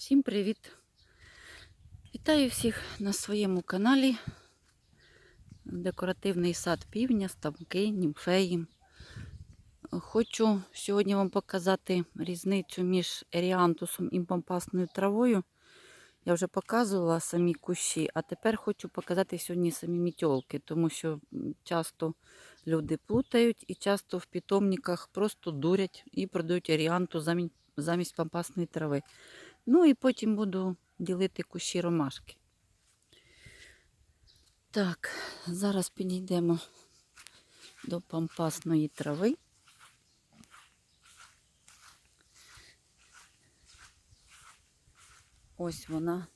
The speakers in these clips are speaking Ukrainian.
Всім привіт! Вітаю всіх на своєму каналі. Декоративний сад півня, ставки, німфеї. Хочу сьогодні вам показати різницю між еріантусом і пампасною травою. Я вже показувала самі кущі, а тепер хочу показати сьогодні самі мітьолки, тому що часто люди плутають і часто в питомниках просто дурять і продають еріанту замість, замість пампасної трави. Ну і потім буду ділити кущі ромашки. Так, зараз підійдемо до пампасної трави. Ось вона.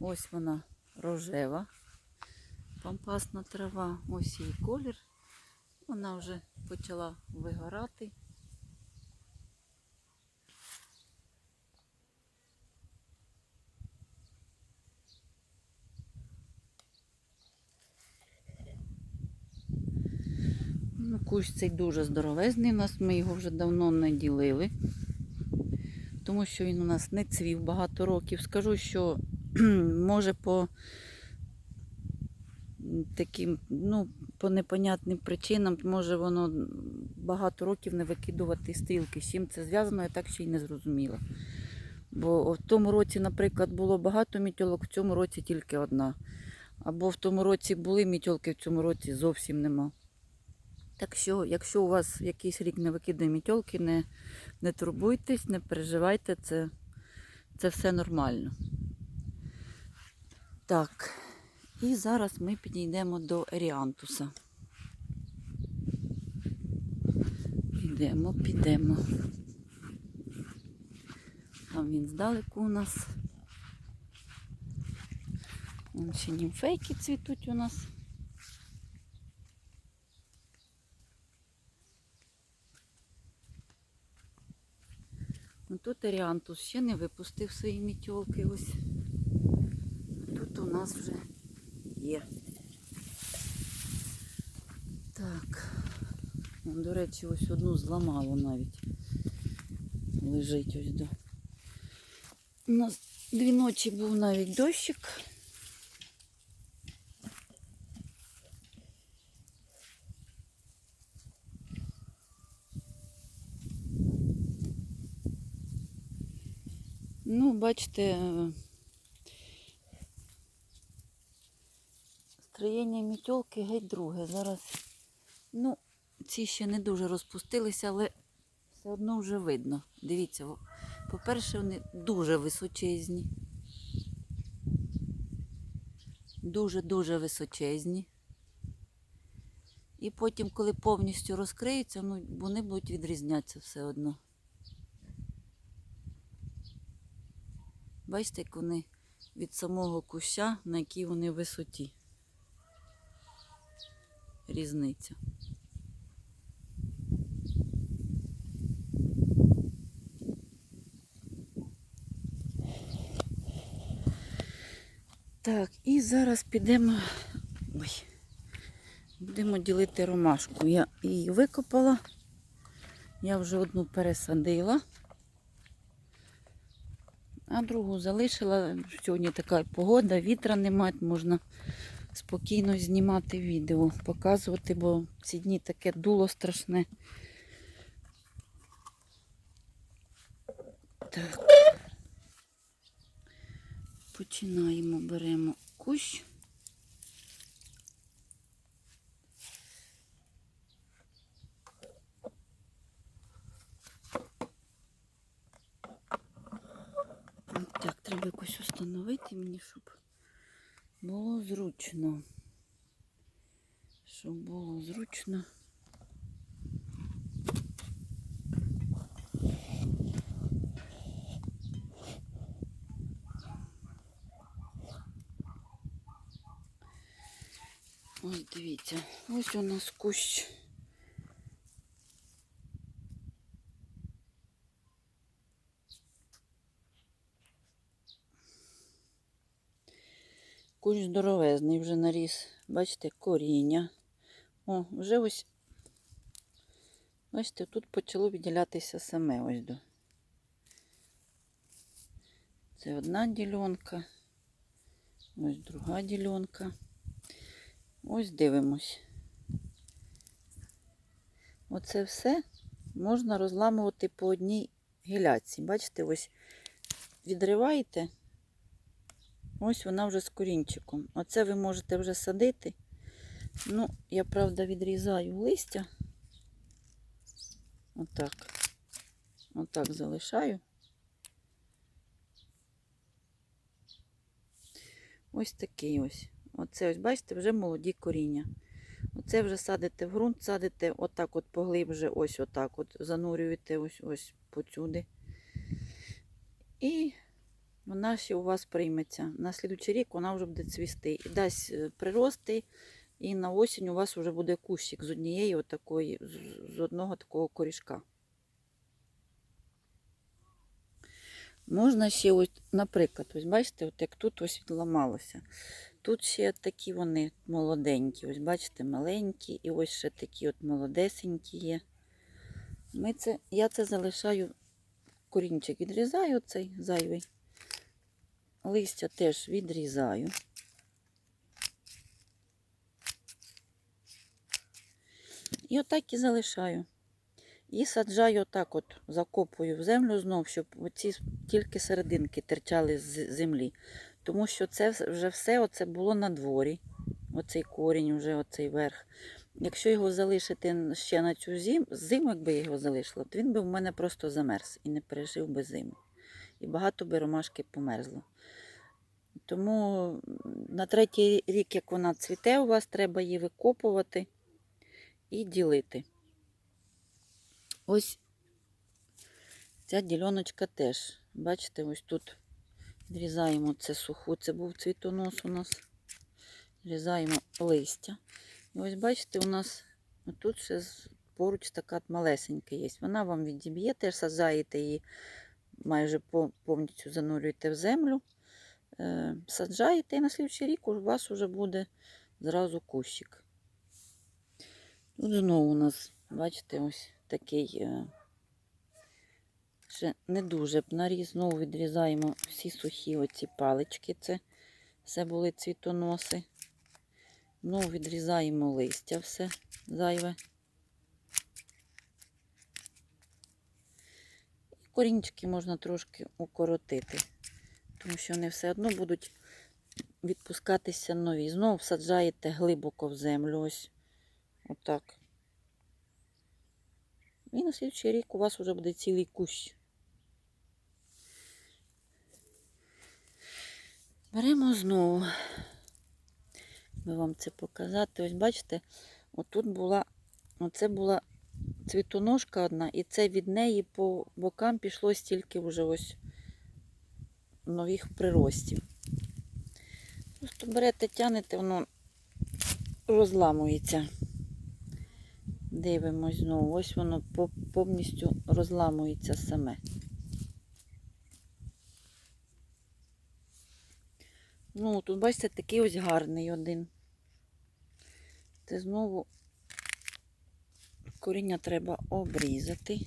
Ось вона рожева. Пампасна трава, ось її колір. Вона вже почала вигорати. Ну, кущ цей дуже здоровезний у нас, ми його вже давно не ділили, тому що він у нас не цвів багато років. Скажу, що може по таким, ну, по непонятним причинам, може воно багато років не викидувати стрілки. З чим це зв'язано, я так ще й не зрозуміла. Бо в тому році, наприклад, було багато мітьолок, в цьому році тільки одна. Або в тому році були мітьолки, в цьому році зовсім нема. Так що, якщо у вас якийсь рік не викидає мітьолки, не, не турбуйтесь, не переживайте, це, це все нормально. Так, і зараз ми підійдемо до Еріантуса. Підемо, підемо. Там він здалеку у нас. Вон ще німфейки цвітуть у нас. Тут Аріантус ще не випустив свої мітьолки. Ось. Тут у нас вже є. Так. Вон, До речі, ось одну зламало навіть. Лежить ось до. У нас дві ночі був навіть дощик. Ну, бачите, е, строєння мітьолки геть друге. Зараз, ну, ці ще не дуже розпустилися, але все одно вже видно. Дивіться, по-перше, вони дуже височезні. Дуже-дуже височезні. І потім, коли повністю розкриються, ну, вони будуть відрізнятися все одно. Бачите, як вони від самого куща, на якій вони висоті. Різниця. Так, і зараз підемо. Ой. Будемо ділити ромашку. Я її викопала. Я вже одну пересадила. А другу залишила. Сьогодні така погода, вітра немає, можна спокійно знімати відео, показувати, бо ці дні таке дуло страшне. Так. Починаємо, беремо кущ. Так, треба якось встановити мені, щоб було зручно. Щоб було зручно. Ось дивіться, ось у нас кущ. Кущ здоровезний вже наріс. Бачите, коріння. О, вже ось, бачите, тут почало відділятися саме ось до. Це одна ділянка. Ось друга ділянка. Ось дивимось. Оце все можна розламувати по одній гіляці. Бачите, ось відриваєте, ось вона вже з корінчиком. Оце ви можете вже садити. Ну, я, правда, відрізаю листя. Отак. Отак залишаю. Ось такий ось. Оце ось, бачите, вже молоді коріння. Оце вже садите в ґрунт, садите отак от поглибже, ось отак от занурюєте ось ось поцюди. І вона ще у вас прийметься. На слідучий рік вона вже буде цвісти. І дасть е, прирости, і на осінь у вас вже буде кущик з однієї отакої, з одного такого корішка. Можна ще, ось, наприклад, ось бачите, от як тут ось відламалося. Тут ще такі вони молоденькі. Ось бачите, маленькі, і ось ще такі от молодесенькі є. Ми це, я це залишаю, корінчик відрізаю цей зайвий. Листя теж відрізаю. І отак і залишаю. І саджаю отак от, закопую в землю знов, щоб оці тільки серединки терчали з землі. Тому що це вже все оце було на дворі. Оцей корінь, вже оцей верх. Якщо його залишити ще на цю зиму, зиму, якби я його залишила, то він би в мене просто замерз і не пережив би зиму. І багато би ромашки померзло. Тому на третій рік, як вона цвіте, у вас треба її викопувати і ділити. Ось ця діляночка теж. Бачите, ось тут Відрізаємо це суху, це був цвітонос у нас. Відрізаємо листя. І ось бачите, у нас тут ще поруч така малесенька є. Вона вам відіб'є, теж саджаєте її, майже повністю занурюєте в землю. Е, саджаєте і на слідчий рік у вас вже буде зразу кущик. Тут знову у нас, бачите, ось такий. е, ще не дуже б наріз. Знову відрізаємо всі сухі оці палички. Це все були цвітоноси. Знову відрізаємо листя все зайве. Корінчики можна трошки укоротити, тому що вони все одно будуть відпускатися нові. Знову всаджаєте глибоко в землю. Ось отак. І на слідчий рік у вас вже буде цілий кущ. Беремо знову. Ми вам це показати. Ось бачите, отут була, оце була цвітоножка одна, і це від неї по бокам пішло стільки вже ось нових приростів. Просто берете, тянете, воно розламується. Дивимось знову. Ось воно повністю розламується саме. Ну, тут, бачите, такий ось гарний один. Це знову коріння треба обрізати.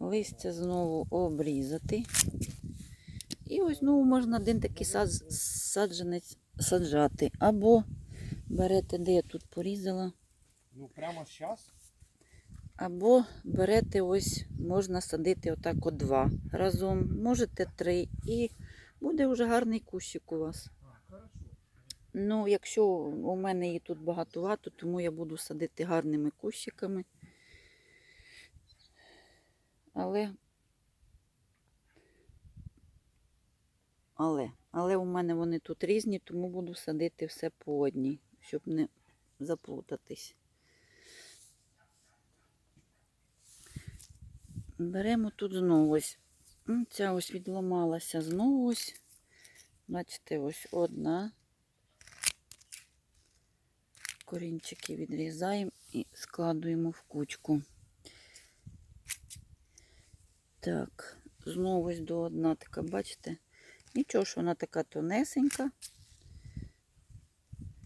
Листя знову обрізати. І ось знову можна один такий сад- саджанець саджати. Або берете, де я тут порізала, Ну прямо зараз? або берете ось, можна садити отак от два разом, можете три, і буде вже гарний кущик у вас. Ну, якщо у мене її тут багатовато, тому я буду садити гарними кущиками. Але, але, але у мене вони тут різні, тому буду садити все по одній, щоб не заплутатись. Беремо тут знову ось. Ця ось відламалася знову ось. Бачите, ось одна. Корінчики відрізаємо і складуємо в кучку. Так, знову ось до одна така, бачите? Нічого, що вона така тонесенька.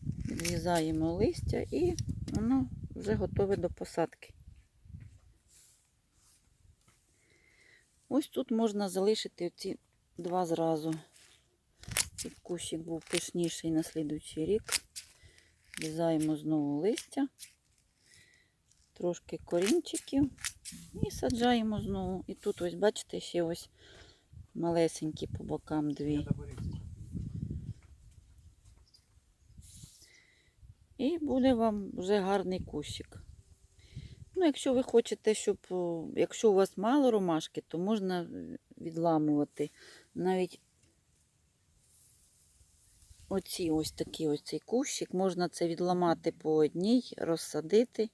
Відрізаємо листя і воно вже готове до посадки. Ось тут можна залишити ці два зразу. Щоб кущик був пишніший на слідуючий рік. Врізаємо знову листя, трошки корінчиків і саджаємо знову. І тут ось, бачите, ще ось малесенькі по бокам дві. І буде вам вже гарний кущик. Ну, якщо ви хочете, щоб, якщо у вас мало ромашки, то можна відламувати. Навіть оці ось такий ось кущик, можна це відламати по одній, розсадити.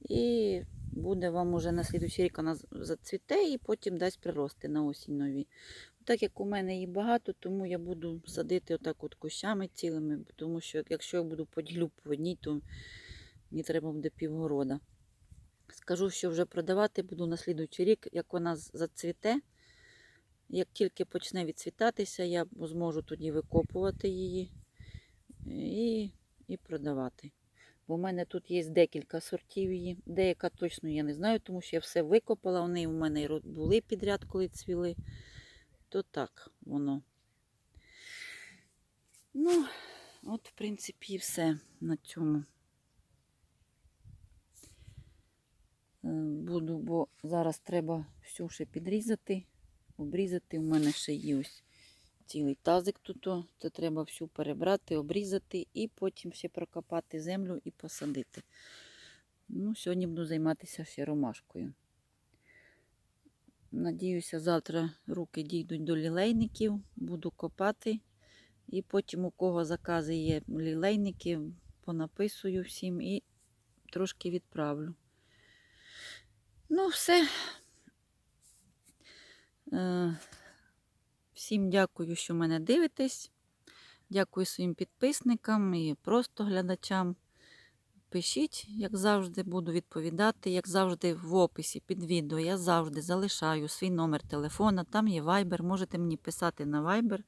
І буде вам уже на слідуючий рік вона зацвіте і потім дасть прирости на осінь нові. Так як у мене її багато, тому я буду садити отак от кущами цілими, тому що якщо я буду поділю по одній, то мені треба буде півгорода. Скажу, що вже продавати буду на слідуючий рік, як вона зацвіте. Як тільки почне відцвітатися, я зможу тоді викопувати її і, і продавати. Бо в мене тут є декілька сортів її. Деяка точно я не знаю, тому що я все викопала. Вони у мене були підряд, коли цвіли. То так воно. Ну, от, в принципі, все на цьому. Е, Буду, бо зараз треба все ще підрізати, обрізати. У мене ще є ось цілий тазик тут. Це треба всю перебрати, обрізати і потім ще прокопати землю і посадити. Ну, сьогодні буду займатися ще ромашкою. Надіюся, завтра руки дійдуть до лілейників, буду копати. І потім, у кого закази є лілейники, понаписую всім і трошки відправлю. Ну, все. Е, Всім дякую, що мене дивитесь. Дякую своїм підписникам і просто глядачам. Пишіть, як завжди, буду відповідати. Як завжди, в описі під відео я завжди залишаю свій номер телефона. Там є Viber. Можете мені писати на Viber.